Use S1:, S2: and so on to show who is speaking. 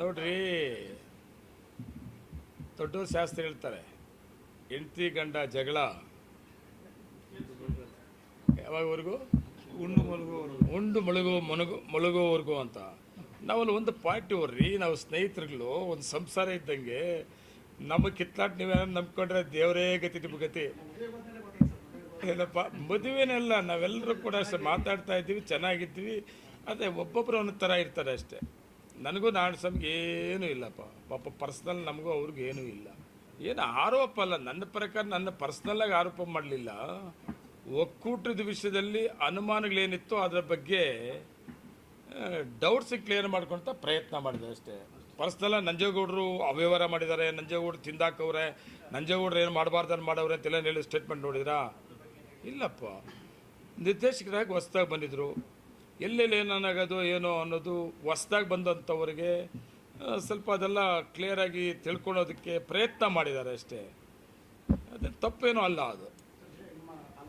S1: ನೋಡ್ರಿ. ದೊಡ್ಡ ಶಾಸ್ತ್ರ ಹೇಳ್ತಾರೆ ಹೆಂಡತಿ ಗಂಡ ಜಗಳ. ಯಾವಾಗವರೆಗೂ?
S2: ಉಂಡು ಮಲಗುವವರು
S1: ಉಂಡು ಮಲಗುವ ಮನಗು ಮುಳುಗೋವರೆಗೂ ಅಂತ. ನಾವಲ್ಲಿ ಒಂದು ಪಾರ್ಟಿ ಅವ್ರಿ ನಾವು ಸ್ನೇಹಿತರುಗಳು ಒಂದು ಸಂಸಾರ ಇದ್ದಂಗೆ ನಮ್ಮ ಕಿತ್ಲಾಟ ನೀವೇನ ನಂಬ್ಕೊಂಡ್ರೆ ದೇವರೇ ಗತಿ ನಿಮ್ಮ ಗತಿ. ಏನಪ್ಪ? ಮದುವೆನೆಲ್ಲ ನಾವೆಲ್ಲರೂ ಕೂಡ ಅಷ್ಟೇ ಮಾತಾಡ್ತಾ ಇದ್ದೀವಿ ಚೆನ್ನಾಗಿದ್ದೀವಿ ಅದೇ ಒಬ್ಬೊಬ್ಬರು ಒಂದೊಂದು ಥರ ಇರ್ತಾರೆ ಅಷ್ಟೇ. ನನಗೂ ನಾಡು ಸಮ್ಗೆ ಏನೂ ಇಲ್ಲಪ್ಪ. ಪಾಪ ಪರ್ಸ್ನಲ್ ನಮಗೂ ಅವ್ರಿಗೂ ಏನೂ ಇಲ್ಲ. ಏನು ಆರೋಪ ಅಲ್ಲ, ನನ್ನ ಪ್ರಕಾರ ನನ್ನ ಪರ್ಸ್ನಲ್ಲಾಗಿ ಆರೋಪ ಮಾಡಲಿಲ್ಲ. ಒಕ್ಕೂಟದ ವಿಷಯದಲ್ಲಿ ಅನುಮಾನಗಳೇನಿತ್ತು ಅದರ ಬಗ್ಗೆ ಡೌಟ್ಸ್ ಕ್ಲಿಯರ್ ಮಾಡ್ಕೊಳ್ತಾ ಪ್ರಯತ್ನ ಮಾಡಿದೆ ಅಷ್ಟೇ. ಪರ್ಸ್ನಲ್ಲ ನಂಜೇಗೌಡರು ಅವ್ಯವಹಾರ ಮಾಡಿದ್ದಾರೆ, ನಂಜೇಗೌಡರು ತಿಂದಾಕವ್ರೆ, ನಂಜೇಗೌಡರು ಏನು ಮಾಡಬಾರ್ದನ್ನು ಮಾಡವ್ರೆ ಅಂತೆಲ್ಲ ಹೇಳಿ ಸ್ಟೇಟ್ಮೆಂಟ್ ನೋಡಿದ್ರಾ? ಇಲ್ಲಪ್ಪ. ನಿರ್ದೇಶಕರಾಗಿ ಹೊಸ್ದಾಗಿ ಬಂದಿದ್ದರು ಎಲ್ಲೆಲ್ಲಿ ಏನಾಗೋದು, ಏನೋ ಅನ್ನೋದು ಹೊಸ್ದಾಗಿ ಬಂದಂಥವ್ರಿಗೆ ಸ್ವಲ್ಪ ಅದೆಲ್ಲ ಕ್ಲಿಯರಾಗಿ ತಿಳ್ಕೊಳ್ಳೋದಕ್ಕೆ ಪ್ರಯತ್ನ ಮಾಡಿದ್ದಾರೆ ಅಷ್ಟೇ. ಅದು ತಪ್ಪೇನೂ ಅಲ್ಲ ಅದು.